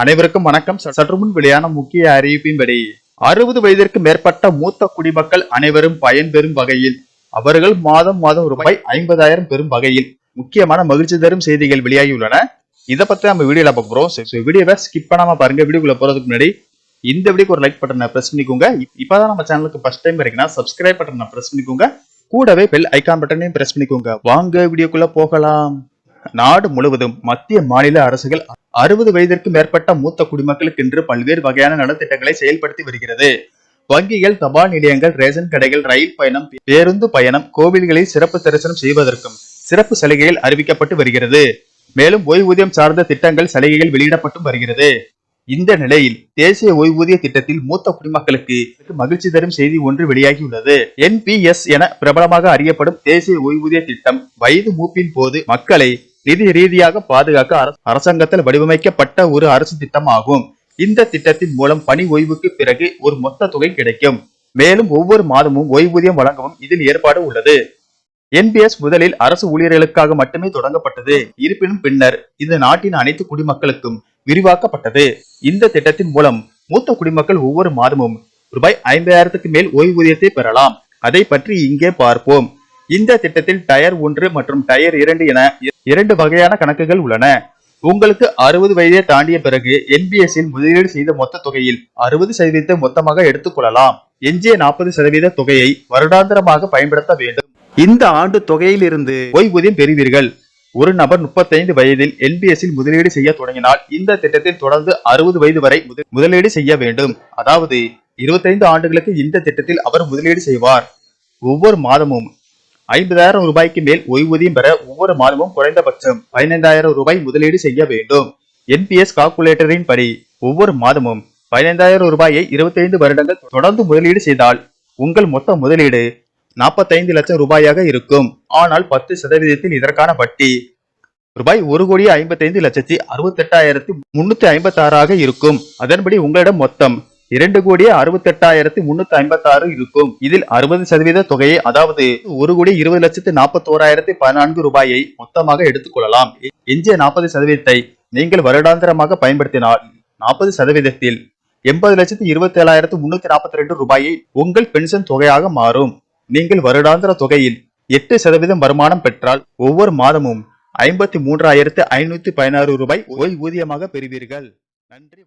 அனைவருக்கும் வணக்கம். சற்று முன் வெளியான முக்கிய அறிவிப்பின்படி அறுபது வயதிற்கு மேற்பட்ட மூத்த குடிமக்கள் அனைவரும் பயன்பெறும் வகையில் அவர்கள் மாதம் மாதம் ரூபாய் ஐம்பதாயிரம் பெறும் வகையில் முக்கியமான மகிழ்ச்சி தரும் செய்திகள் வெளியாகியுள்ளன. இதை பத்தி நம்ம வீடியோல பார்க்க போறோம். வீடியோவை ஸ்கிப் பண்ணாம பாருங்க. வீடியோக்குள்ள போறதுக்கு முன்னாடி இந்த வீடியோக்கு ஒரு லைக் பட்டனை பிரஸ் பண்ணிக்கோங்க. இப்பதான் நம்ம சேனலுக்கு ஃபர்ஸ்ட் டைம் வரீங்கன்னா சப்ஸ்கிரைப் பட்டனை பிரஸ் பண்ணிக்கோங்க. கூடவே பெல் ஐக்கான் பட்டனையும் பிரஸ் பண்ணிக்கோங்க. வாங்க வீடியோக்குள்ள போகலாம். நாடு முழுவதும் மத்திய மாநில அரசுகள் அறுபது வயதிற்கு மேற்பட்ட மூத்த குடிமக்களுக்கு என்று பல்வேறு வகையான நலத்திட்டங்களை செயல்படுத்தி வருகிறது. வங்கிகள் தபால் நிலையங்கள் ரேஷன் கடைகள் ரயில் பயணம் பேருந்து பயணம் கோவில்களில் சிறப்பு தரிசனம் செய்வதற்கும் சிறப்பு சலுகைகள் அறிவிக்கப்பட்டு வருகிறது. மேலும் ஓய்வூதியம் சார்ந்த திட்டங்கள் சலுகைகள் வெளியிடப்பட்டு வருகிறது. இந்த நிலையில் தேசிய ஓய்வூதிய திட்டத்தில் மூத்த குடிமக்களுக்கு மகிழ்ச்சி தரும் செய்தி ஒன்று வெளியாகியுள்ளது. என்பிஎஸ் என பிரபலமாக அறியப்படும் தேசிய ஓய்வூதிய திட்டம் வயது மூப்பின் போது மக்களை நிதி ரீதியாக பாதுகாக்க அரச- அரசாங்கத்தால் வடிவமைக்கப்பட்ட ஒரு அரசு திட்டமாகும். இந்த திட்டத்தின் மூலம் பணி ஓய்வுக்கு பிறகு ஒரு மொத்த தொகை கிடைக்கும். மேலும் ஒவ்வொரு மாதமும் ஓய்வூதியம் வழங்கவும் இதில் ஏற்பாடு உள்ளது. என்பிஎஸ் முதலில் அரசு ஊழியர்களுக்காக மட்டுமே தொடங்கப்பட்டது. இருப்பினும் பின்னர் இது நாட்டின் அனைத்து குடிமக்களுக்கும் விரிவாக்கப்பட்டது. இந்த திட்டத்தின் மூலம் மூத்த குடிமக்கள் ஒவ்வொரு மாதமும் ரூபாய் ஐம்பதாயிரத்துக்கு மேல் ஓய்வூதியத்தை பெறலாம். அதை பற்றி இங்கே பார்ப்போம். இந்த திட்டத்தில் டயர் ஒன்று மற்றும் டயர் இரண்டு என இரண்டு வகையான கணக்குகள் உள்ளன. உங்களுக்கு அறுபது வயதை தாண்டிய பிறகு இல் முதலீடு செய்த மொத்த தொகையில் அறுபது சதவீதத்தை மொத்தமாக எடுத்துக்கொள்ளலாம் எஞ்சிய நாற்பது சதவீத தொகையை வருடாந்திரமாக பயன்படுத்த வேண்டும். இந்த ஆண்டு தொகையிலிருந்து ஓய்வூதியம் பெறுவீர்கள். ஒரு நபர் 35 வயதில் இல் முதலீடு செய்ய தொடங்கினால் இந்த திட்டத்தில் தொடர்ந்து அறுபது வயது வரை முத- முதலீடு செய்ய வேண்டும். அதாவது 25 ஆண்டுகளுக்கு இந்த திட்டத்தில் அவர் முதலீடு செய்வார். ஒவ்வொரு மாதமும் ஐம்பதாயிரம் ரூபாய்க்கு மேல் ஓய்வூதியம் பெற ஒவ்வொரு மாதமும் குறைந்தபட்சம் பதினைந்தாயிரம் ரூபாய் முதலீடு செய்ய வேண்டும். என்பிஎஸ் கால்குலேட்டரின் படி ஒவ்வொரு மாதமும் பதினைந்தாயிரம் ரூபாயை 25 வருடங்கள் தொடர்ந்து முதலீடு செய்தால் உங்கள் மொத்த முதலீடு 45 லட்சம் ரூபாயாக இருக்கும். ஆனால் பத்து சதவீதத்தில் இதற்கான வட்டி ரூபாய் ஒரு கோடி ஐம்பத்தைந்து லட்சத்தி அறுபத்தெட்டாயிரத்தி முன்னூத்தி ஐம்பத்தி ஆறாக இருக்கும். அதன்படி உங்களிடம் மொத்தம் இரண்டு கோடியே அறுபத்தெட்டாயிரத்தி முன்னூத்தி ஐம்பத்தி ஆறு இருக்கும். இதில் அறுபது சதவீத தொகையை அதாவது ஒரு கோடி இருபது லட்சத்து நாற்பத்தோராயிரத்தி பதினான்கு ரூபாயை மொத்தமாக எடுத்துக்கொள்ளலாம் எஞ்சிய நாற்பது சதவீதத்தை நீங்கள் வருடாந்திரமாக பயன்படுத்தினால் நாற்பது சதவீதத்தில் எண்பது லட்சத்து இருபத்தி ஏழாயிரத்து முன்னூத்தி நாற்பத்தி ரெண்டு ரூபாயை உங்கள் பென்ஷன் தொகையாக மாறும். நீங்கள் வருடாந்திர தொகையில் எட்டு சதவீதம் வருமானம் பெற்றால் ஒவ்வொரு மாதமும் ஐம்பத்தி மூன்றாயிரத்து ஐநூத்தி பதினாறு ரூபாய் ஓய்வூதியமாக பெறுவீர்கள். நன்றி